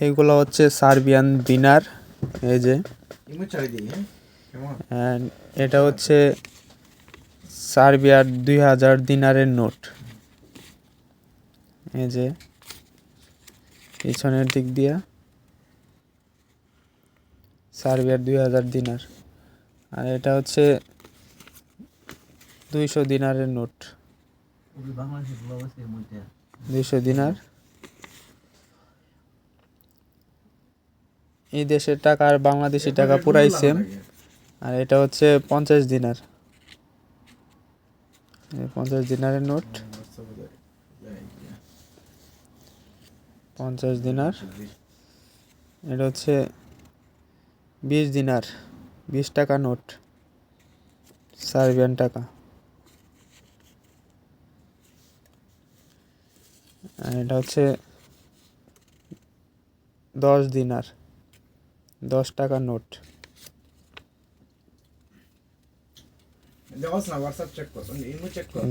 এইগুলো হচ্ছে সার্বিয়ান দিনার এই যে। এটা হচ্ছে সার্বিয়ার দুই হাজার দিনারের নোট। এই যে পিছনের দিক দিয়া সার্বিয়ার দুই হাজার দিনার। আর এটা হচ্ছে দুইশো দিনারের নোট। দুইশো দিনার। এই দেশের টাকা আর বাংলাদেশি টাকা পুরাই সেম আর এটা হচ্ছে পঞ্চাশ দিনার। পঞ্চাশ দিনারের নোট। পঞ্চাশ দিনার। এটা হচ্ছে বিশ দিনার বিশ টাকা নোট। সার্বিয়ান টাকা। আর এটা হচ্ছে দশ দিনার। দশ টাকা নোট। দেখো না হোয়াটসঅ্যাপ চেক কর ইমো চেক কর।